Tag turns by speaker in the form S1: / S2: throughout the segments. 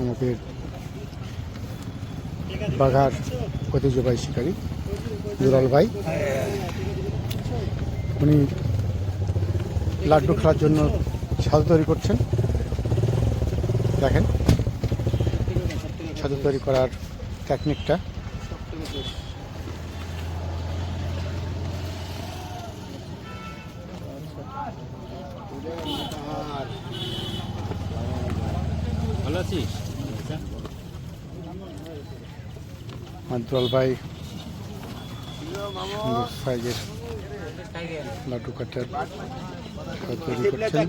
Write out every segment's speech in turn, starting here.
S1: আমাদের বাঘার ঐতিহ্যবাহী শিকারী দুলাল ভাই। উনি লাড্ডু খেলার জন্য সাজু তৈরি করছেন। দেখেন। সাজু তৈরি করার টেকনিকটা
S2: ভালো আছিস?
S1: আমার দুলাল ভাই সুন্দর সাইজের লাড্ডু কাটার তৈরি করছেন।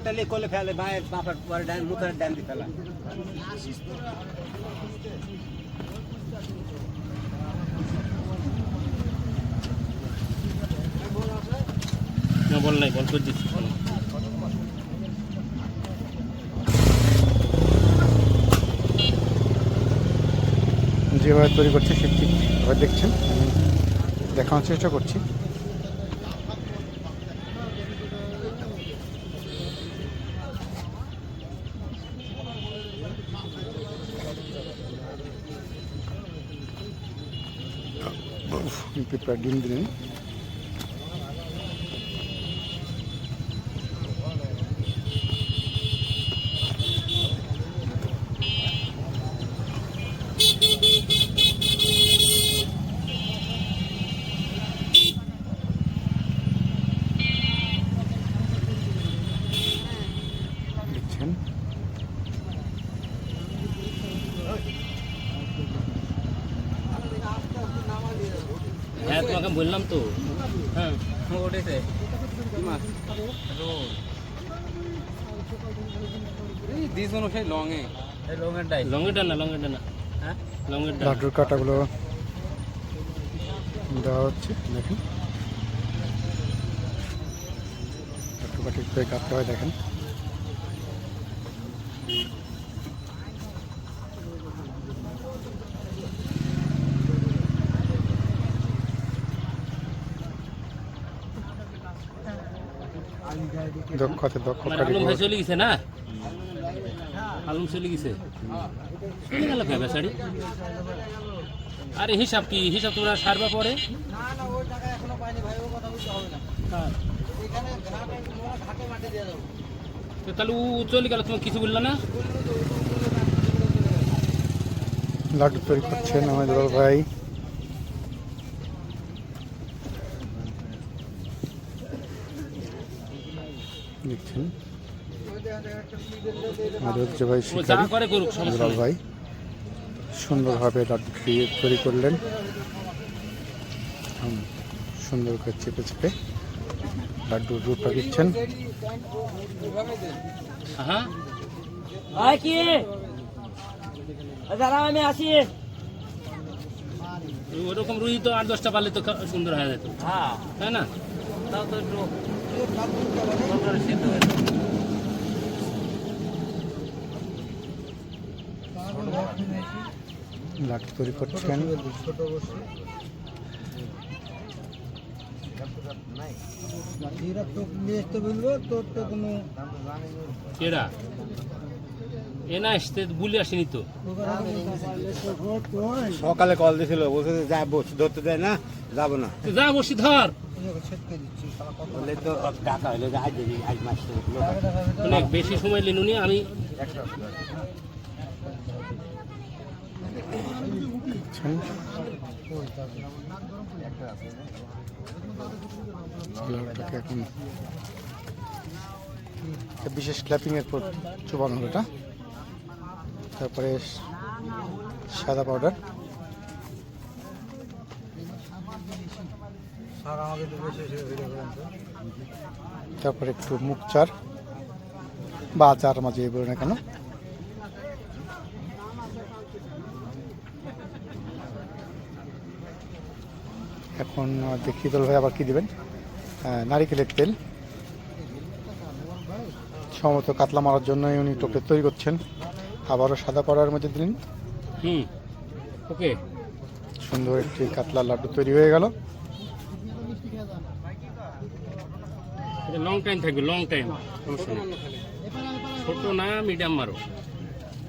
S2: বল নাই বল করে দিচ্ছি।
S1: যেভাবে তৈরি করছে সে এবার দেখছেন। আমি দেখানোর চেষ্টা করছি। পিঁপড়া ডিম দিলেন দেখছেন
S2: হ্যাঁ। তোমাকে বললাম তো। হ্যাঁ। ওঠেছে
S3: দিস মনে সেই লং এ
S2: লঙেরটাই লঙেরটা না লঙেরটা না হ্যাঁ? লঙেরটা
S1: লাড্ডুর কাটাগুলো দেওয়া হচ্ছে দেখেন। লাড্ডু করে কাটতে হয় দেখেন। দক্ষতে দক্ষ
S2: আলম ভাই চলে গেছে না? আলম চলে গেছে। চলে গেল কে বেচারি? আরে হিসাব কি? হিসাব তোমরা সারবা পরে। তো তাহলে ও চলে গেল তোমার কিছু বলল না?
S1: লাড্ডু তৈরি করছেন আমাদের ভাই। দেখছেন। আমাদের হচ্ছে ভাই শিকারি
S2: করে
S1: দুলাল ভাই সুন্দরভাবে লাড্ডু তৈরি করলেন। হুম, সুন্দর করে চেপে চেপে লাড্ডুর রূপটা দিচ্ছেন।
S2: হ্যাঁ
S4: আমি আসি।
S2: ওরকম রুই তো আট দশটা পারলে তো সুন্দর হয়ে যেত।
S4: হ্যাঁ।
S2: তাই না?
S4: তাও তো হয়ে
S1: তৈরি করছেন
S2: কেরা এ আসতে বলে আসেনি তো।
S3: সকালে কল দিছিল বলছে যা যাব ধরতে দেয় না যাব না।
S2: তো যা বসি ধর। অনেক বেশি সময় লিনুনি আমি
S1: বিশেষ ক্ল্যাপিং এর পর চুবানো হলো এটা। তারপরে সাদা পাউডার তারপরে একটু মুখ চার। বা চার মাঝে বলে না কেন। এখন দেখি দল ভাই আবার কি দিবেন। নারিকেলের তেল। সমত কাতলা মারার জন্য উনি টোপে তৈরি করছেন। আবারও সাদা পাউডারের মধ্যে দিলেন।
S2: হুম। ওকে।
S1: সুন্দর একটি কাতলা লাড্ডু তৈরি হয়ে গেল।
S2: এটা লং টাইম থাকবে লং টাইম সমস্যা নেই। ছোট না মিডিয়াম মারো।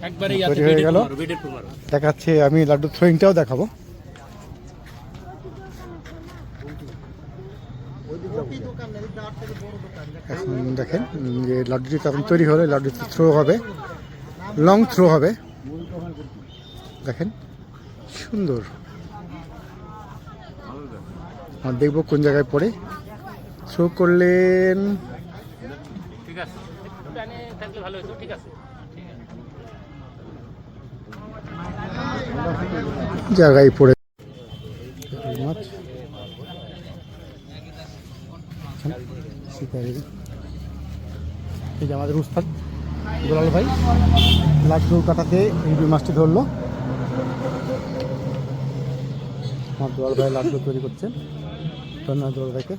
S2: একবারে
S1: হয়ে গেল। দেখাচ্ছে আমি লাড্ডু থ্রোয়িংটাও দেখাবো। এখন দেখেন যে লাড্ডুটি তখন তৈরি হলে লাড্ডুটি থ্রো হবে। লং থ্রো হবে। দেখেন সুন্দর। আর দেখব কোন জায়গায় পড়ে। থ্রো করলেন।
S2: ঠিক আছে। থাকলে ভালো হতো ঠিক আছে।
S1: জায়গায় পড়ে মাছ শিকারি এই যে আমাদের উস্তাদ দুলাল ভাই লাড্ডু কাটাতে এই দুই মাছটি ধরলো। আমার দুলাল ভাই লাড্ডু তৈরি করছেন। ধন্যবাদ দুলাল ভাইকে।